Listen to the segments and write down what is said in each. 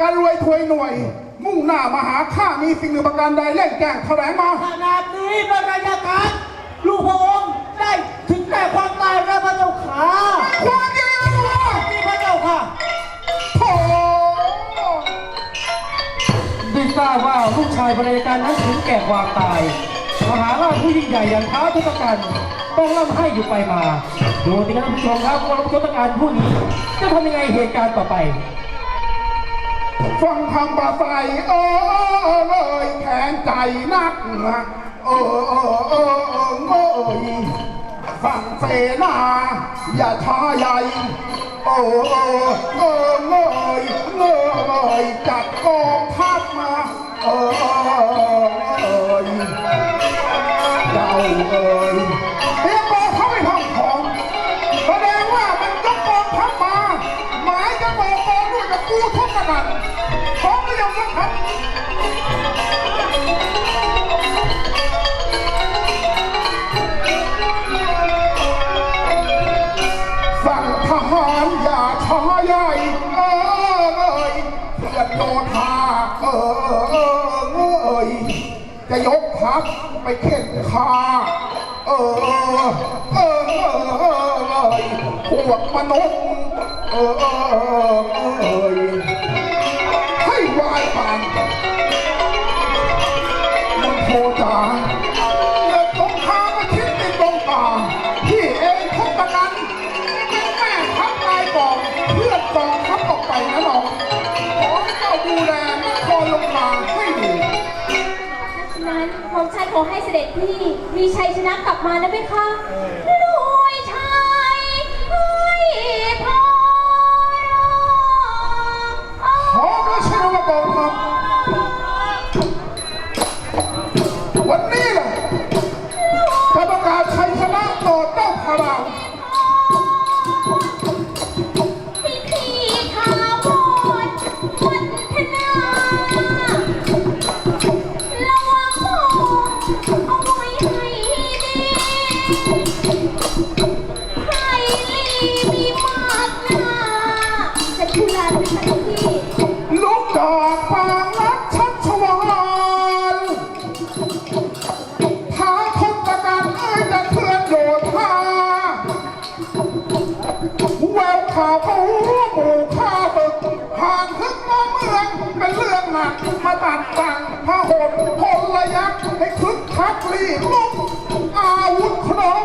การรวยถวยหน่วย มุ่งหน้ามาหาข้ามีสิ่งหนึ่งประการใดเล่นแจ้งแถลงมา ขนาดนี้พระราชการลูกพระองค์ได้ถึงแก่ความตายแล้วพระเจ้าค่ะความจริงนะนี่พระเจ้าค่ะโถ่ได้ทราบว่าลูกชายบริการนั้นถึงแก่ความตาย มหาราชผู้ยิ่งใหญ่อย่างท้าวทศกัณฐ์ต้องร่ำให้อยู่ไปมา ดูสิครับท่านผู้ชมครับว่าทศกัณฐ์ผู้นี้จะทำยังไงเหตุการณ์ต่อไป ฟังคำปราศัยเออเออเออเลยแข็งใจนักนะเออเออเออเออเอยฟังเสนาอย่าช้าใหญ่เออเออเออเงยเงยจัดกองทัพมาเออเออเอยเจ้าเอย เข็นคาเออเออ เออเออเอ้ยพวกมนุษย์ เออเออเออให้วายปานมันโทจา ขอให้เสด็จพี่มีชัยชนะกลับมานะไหมคะ คักรีบลุกอาวุธครบ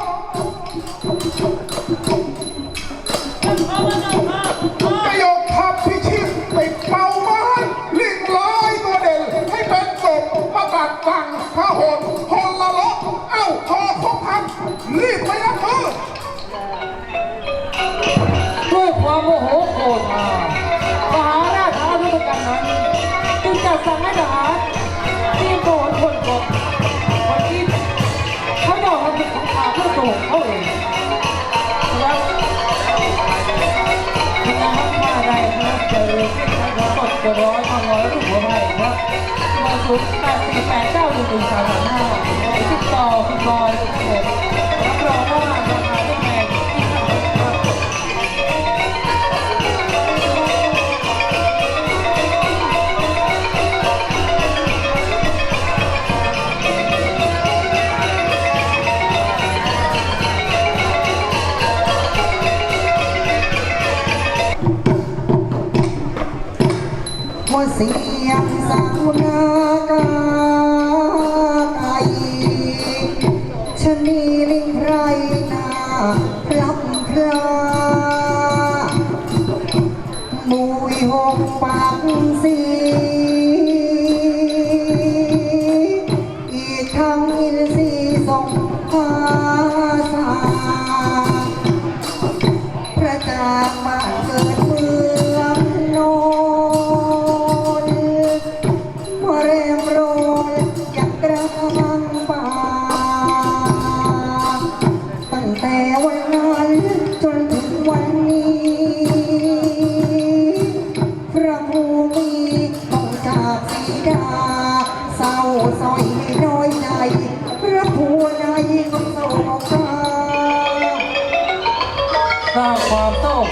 จะยกทัพพิชิตติดเป่าไม้ลิงร้อยตัวเด่นให้เป็นศพประกาศสั่งพระโหดพลละลบเอ้าพอครบทันรีบไปรับมือด้วยความโมโหโกรธมามหาราชท้าวทศกัณฐ์นั้นจึงจัดสั่งให้ทหารทีมโกรธคนกบ วันที่เขายอมทำศึกสงคราเพื่อตัวของเขาเองครับขณะนั้นว่าไดนะครับเจอเส้นทางสดกระร้อยทางร้อยรูปหัวไผ่ครับมาสุด เสียงสาวนา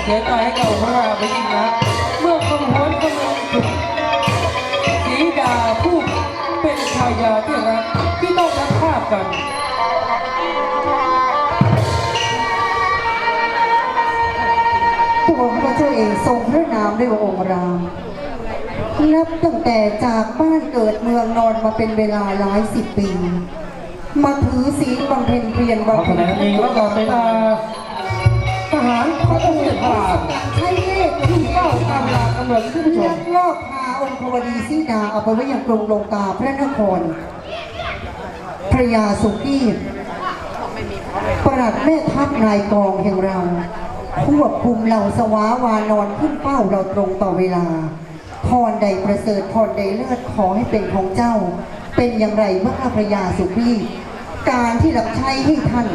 เสียใจให้เก่าพระราไปยิ่งนะเมื่อคงหวนกำลังถูกสีดาผู้เป็นชายาที่รักที่ต้องรักภาพกันตัวพระเจ้าเองทรงพระนามด้วยพองค์รามนับตั้งแต่จากบ้านเกิดเมืองนอนมาเป็นเวลาหลายสิบปี มาถือศีลบำเพ็ญเพียรบำเพ็ญเพียรตลอดเวลา ทหารขององค์เสด็จพระรามใช้เลขที่เฝ้าตามหลักกำเนิดท่านผู้ชมกลอบพาองค์พวดีสีดาเอาไปไว้ยังกรุงลงกาพระนครพระยาสุกีพประหลัดแม่ทัพนายกองแห่งเราควบคุมเหล่าสวาวานอนขึ้นเฝ้าเราตรงต่อเวลา พรใดประเสริฐพรใดเลิศขอให้เป็นของเจ้า เป็นอย่างไรเมื่อพระยาสุกี้การที่รับใช้ให้ท่าน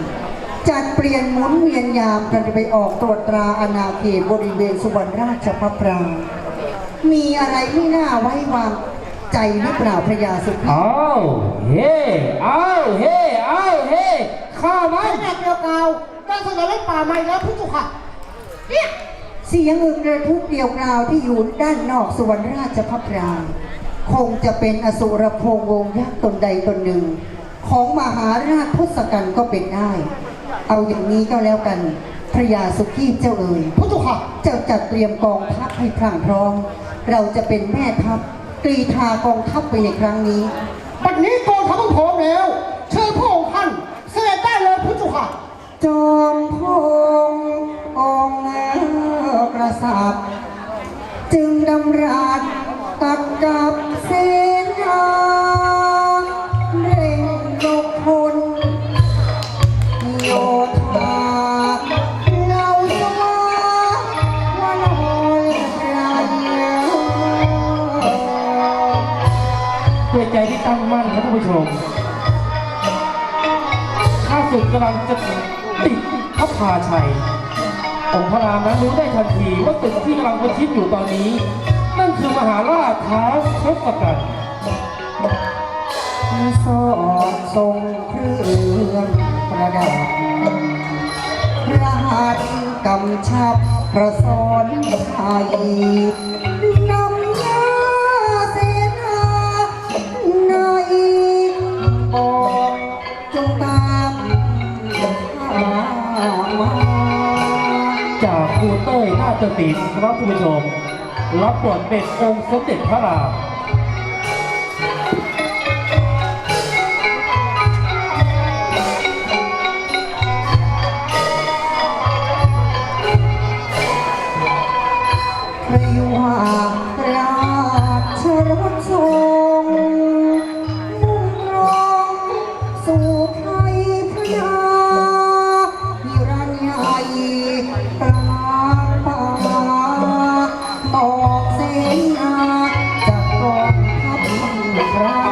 จัดเปลี่ยนหมุนเวียนยามกันไปออกตรวจตราอาณาเขตบริเวณสุวรรณราชพระปรางมีอะไรไม่น่าไว้วางใจหรือเปล่าพระยาสุขีอ้าวเฮ้อ้าวเฮ้อ้าวเฮ้ข้ามันขนาดเดียวกาวได้เสนอเล่นป่าใหม่แล้วพุทธค่ะเนี่ยเสียงอึงระทึกเดียวกราวที่อยู่ด้านนอกสุวรรณราชพระปรางคงจะเป็นอสุรพงษ์วงศ์ยักษ์ตนใดตนหนึ่ง ของมหาราชทศกัณฐ์ก็เป็นได้ เอาอย่างนี้ก็แล้วกันพระยาสุขีเจ้าเอ๋ยพุทธค่ะเจ้าจัดเตรียมกองทัพให้พรั่งพร้อม เราจะเป็นแม่ทัพกรีธากองทัพไปในครั้งนี้ บัดนี้กองทัพมันพร้อมแล้ว เชิญพระองค์ท่านเสด็จได้เลยพุทธค่ะจอมพงองค์กษัตริย์จึงดำรัสตัดกับเสนา ชัยองค์พระรามนั้นรู้ได้ทันทีว่าตึกที่กำลังประชิดอยู่ตอนนี้ นั่นคือมหาราชท้าวทศกัณฐ์สอนทรงเครื่องประดับพระหัตถ์กำชับพระสอนไทย ต้ยนาฏศิลป์ครับคุณผู้ชม รับบทเป็นองค์สมเด็จพระราม พ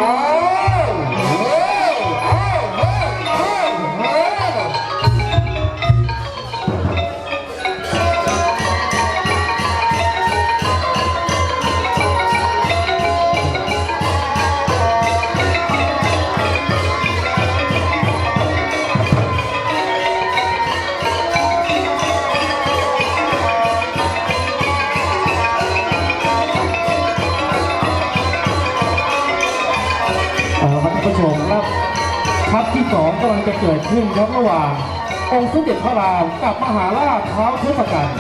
เอาละครับท่านผู้ชมครับทัพที่สองกำลังจะเกิดขึ้นครับระหว่างองค์สมเด็จพระรามกับมหาราชท้าวทศกัณฐ์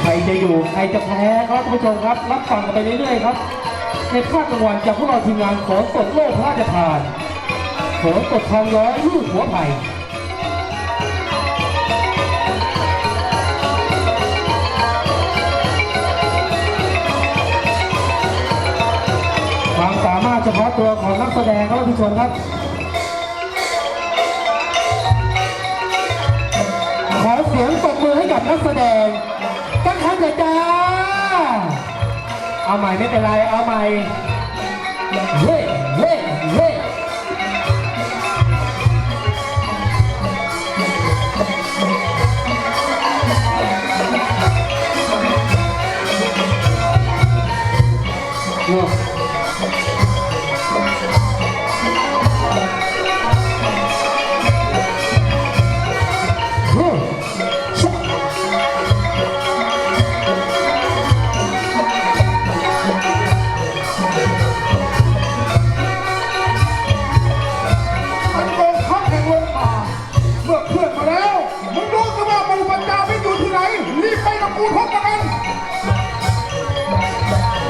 ใครจะอยู่ใครจะแพ้ครับท่านผู้ชมครับ รับฟังกันไปเรื่อยๆครับ ในภาคกลางวันจากพวกเราทีมงานขอสดโลกพระราชทานขอสดทางร้อยลูกหัวไผ่ามารถเฉพาะตัวของนักแสดงครับท่านครับขอเสียงปรบมือให้กับนักแสดงจักครั้งเถิดจ้า เอาใหม่ไม่เป็นไร เอาใหม่เฮ้เฮ้เฮ้เนาะ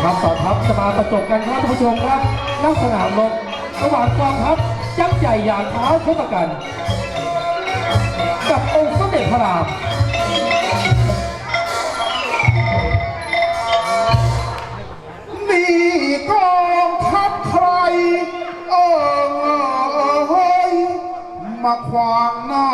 ครับต่อทัพจะมาประจบกันครับท่านผู้ชมครับนักสนามลงระหว่างกองทัพยักษ์ใหญ่อย่างเท้าชกกัน กับองค์สมเด็จพระรามนี่กองทัพใครเอ้ยมาขวางหน้า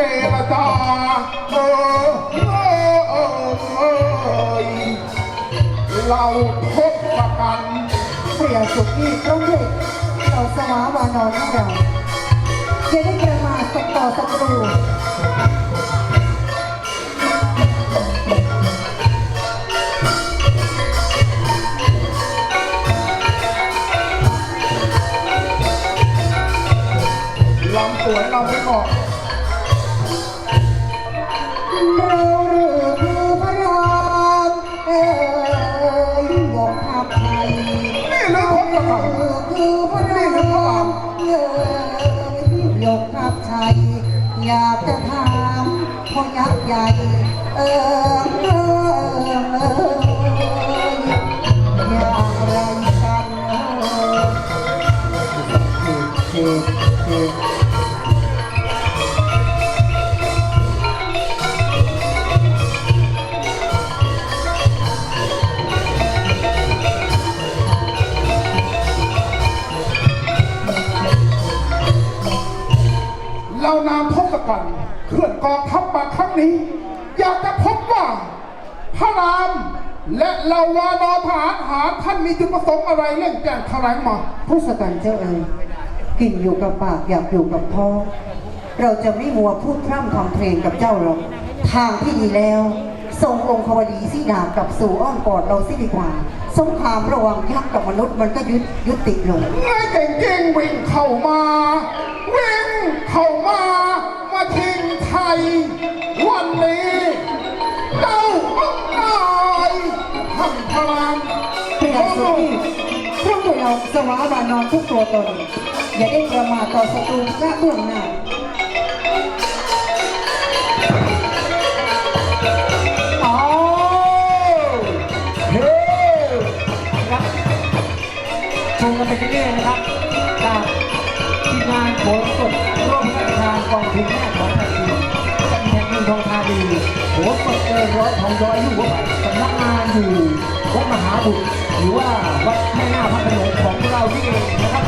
เจรจาเออเออเอยเราพบกันพระยาสุกี้ต้องเด็กเราสวาวานอนของเราอย่าได้ประมาทตกต่อศักตูลำสวยลำไปก่อน เราหรือคือพระรามเอ่ยยกทัพไทยนี่เรื่องของกรเราเป๋าคือพระรามเอ่ยยกทัพไทยอยากจะถามพ่อยักษ์ใหญ่เอ่ยเอ่ย เหล่าวานอทหารหารท่านมีจุดประสงค์อะไรเร่งแจ้งแถลงมาทศกัณฐ์เจ้าเอ๋ยกินอยู่กับปากอยากอยู่กับท้องเราจะไม่มัวพูดพร่ำทำเพลงกับเจ้าหรอกทางที่ดีแล้วส่งองควดีสีดาบกลับสู่อ้อมกอดเราสิดีกว่า สงครามระหว่างยักษ์กับมนุษย์มันก็ยุดยุติลงนายเก่งเก่งวิ่งเข้ามา วิ่งเข้ามา มาทิ้งไทย พระรามพระยาสุนีพระบุเราสวาวานอนทุกตัวตน อย่าได้ประมาทต่อศัตรูและเบื้องหน้าอ้าเฮ้ครับชมกันไปเรื่อยๆนะครับจากทีมงานโขนสดร่วมกับทางกองทุนแม่ของแผ่นดินจังหวัดเมืองทองธานีโขนสดเกินร้อยของย้อยลูกหัวสำนักงานอยู่ วัดมหาบุตรหรือว่าวัดแม่นาคพระโขนงของเราที่เองนะครับ